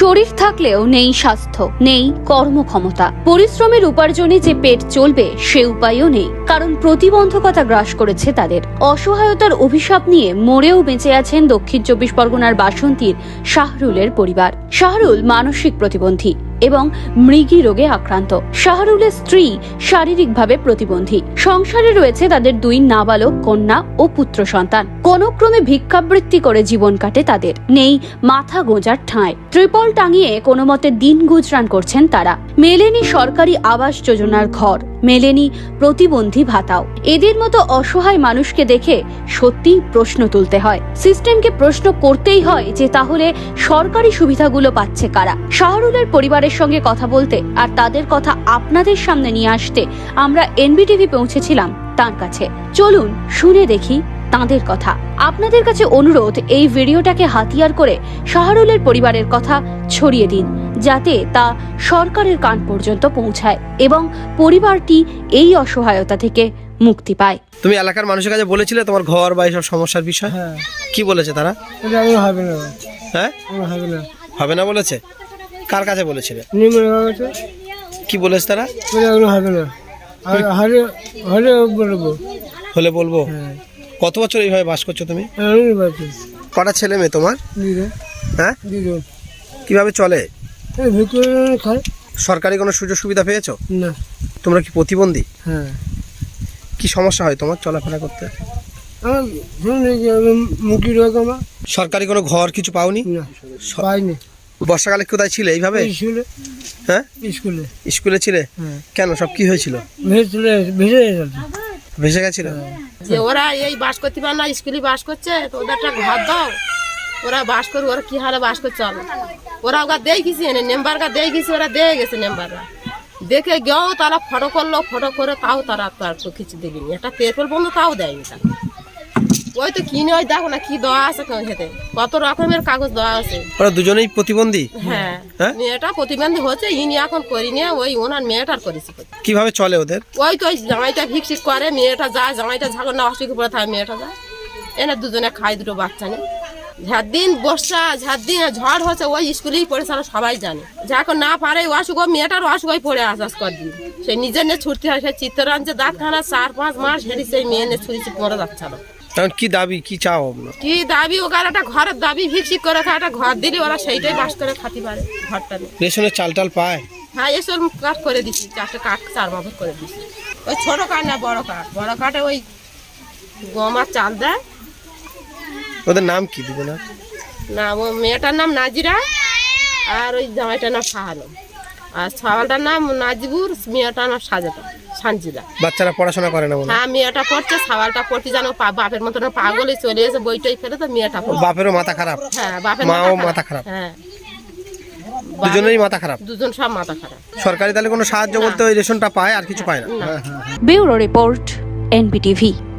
শরীর থাকলেও নেই স্বাস্থ্য, নেই কর্মক্ষমতা। পরিশ্রমের উপার্জনে যে পেট চলবে, সে উপায়ও নেই। কারণ প্রতিবন্ধকতা গ্রাস করেছে তাদের। অসহায়তার অভিশাপ নিয়ে মরেও বেঁচে আছেন দক্ষিণ চব্বিশ পরগনার বাসন্তীর শাহরুলের পরিবার। শাহরুল মানসিক প্রতিবন্ধী। এবং মৃগী রোগে আক্রান্ত। শাহরুলের স্ত্রী শারীরিকভাবে প্রতিবন্ধী। সংসারে রয়েছে তাদের দুই নাবালক কন্যা ও পুত্র সন্তান। কোন ক্রমে ভিক্ষাবৃত্তি করে জীবন কাটে তাদের। নেই মাথা গোঁজার ঠাঁই। ত্রিপল টাঙিয়ে কোনো মতে দিন গুজরান করছেন তারা। মেলেনি সরকারি আবাস যোজনার ঘর, মেলেনি প্রতিবন্ধী ভাতাও। এদের মতো অসহায় মানুষকে দেখে সত্যিই প্রশ্ন তুলতে হয়। সিস্টেমকে প্রশ্ন করতেই হয় যে তাহলে সরকারি সুবিধাগুলো পাচ্ছে কারা? শাহরুলের পরিবারের সঙ্গে কথা বলতে আর তাদের কথা আপনাদের সামনে নিয়ে আসতে আমরা এনবিটিভি পৌঁছেছিলাম তার কাছে। চলুন শুনে দেখি তাঁদের কথা। আপনাদের কাছে অনুরোধ এই ভিডিওটাকে হাতিয়ার করে শাহরুলের পরিবারের কথা ছড়িয়ে দিন যাতে তা সরকারের কান পর্যন্ত পৌঁছায় এবং পরিবারটি এই অসহায়তা থেকে মুক্তি পায়। তুমি এলাকার মানুষের কাছে বলেছিলে তোমার ঘর বা এইসব সমস্যার বিষয়? হ্যাঁ। কি বলেছে তারা? হবে না। হ্যাঁ? হবে না। হবে না বলেছে? কার কাছে বলেছিলে? কি বলেছে তারা? হবে না। আর হলে হলে বলব। হলে বলব? হ্যাঁ। কত বছর এইভাবে বাস করছ তুমি? কটা ছেলে মেয়ে তোমার? হ্যাঁ? কীভাবে চলে? সরকারি কোনো সুযোগ সুবিধা পেয়েছ? না। তোমরা কি প্রতিবন্ধী? হ্যাঁ। কি সমস্যা হয় তোমার চলাফেরা করতে? মুখি রোগ আমার। সরকারি কোনো ঘর কিছু পাওনি? না। পাইনি। বর্ষাকালে কোথায় ছিলে এইভাবে? স্কুলে। হ্যাঁ? স্কুলে। স্কুলে ছিলে? হ্যাঁ। কেন? সব কি হয়েছিল? ভেসে চলে ভেসে গেছিল? যে ওরা এই বাস করতে পারে না, স্কুলে বাস করছে, তো ওদের একটা ঘর দাও। ওরা বাস করুক, ওরা কি হারে বাস করছে, চলো। ওরা ওরা দেই গেছি এনে নেম্বার গা দেই গেছি ওরা দিয়ে গেছে নেম্বাররা দেখে গেও তারা ফটো করল ফটো করে তাও তারা তার তো কিছু দিলিনি একটা পেট্রোল বন্ধ, তাও দেয়নি তারা। ওই তো কিনে ওই দেখো না কি দেওয়া আছে খেতে কত রকমের কাগজ দেওয়া আছে। ওরা দুজনেই প্রতিবন্ধী? হ্যাঁ। হ্যাঁ? মেয়েটা প্রতিবন্ধী হচ্ছে ইনি এখন করিনি ওই ওনার মেয়েটার করেছি। কীভাবে চলে ওদের? ওই তো ওই জামাইটা ভিক্ষিক করে মেয়েটা যায় জামাইটা ঝাগর না অসুখ পড়ে থাকে মেয়েটা যায়। এনে দুজনে খায় দুটো বাচ্চা নেই ঝাড় দিন বর্ষা ঝাড় দিন ঝড় হচ্ছে ওই স্কুলেই পড়েছে আমরা সবাই জানে। যে এখন না পারে অসুখ মেয়েটার অসুখ পড়ে আস আস কর দিন। সে নিজের নিয়ে ছুটতে হয় সে চিত্তরঞ্জে দাঁতখানা চার পাঁচ মাস হেঁটে সেই মেয়ে নিয়ে ছুটছে পরে যাচ্ছে না এখন কি দাবি কি চাও আপনার কি দাবি ওখানে একটা ঘরের দাবি ভিক্ষিক করে খায় একটা ঘর দিলে ওরা সেইটাই বাস করে খাতে পারে ঘরটা রেশনের চাল টাল পায়? হ্যাঁ এসব কাঠ করে দিচ্ছি চারটে কাঠ চার বাবদ করে দিচ্ছি ওই ছোটো কাঠ না বড় কাঠ। বড় কাঠে ওই গম আর চাল দেয়। ওদের নাম কি দুজনের না? না ও মেয়েটার নাম নাজিরা আর ওই জামাইটার নাম শাহানো আর ছাওয়ালটার নাম নাজিবুর মেয়েটার নাম সাজেটা সানজিদা। বাচ্চারা পড়াশোনা করে না হ্যাঁ? মেয়েটা পড়ছে ছাওয়ালটা পড়ছে জানো বাপের মতন পাগলে চলে এসে বইটাই ফেলে তো মেয়েটা বাপেরও মাথা খারাপ? হ্যাঁ বাপের মাও মাথা খারাপ। হ্যাঁ। দুজনেরই মাথা খারাপ? দুজন সব মাথা খারাপ। সরকারি তাহলে কোনো সাহায্য করতে ওই রেশনটা পায় আর কিছু পায় না? না। Bureau report NBTV.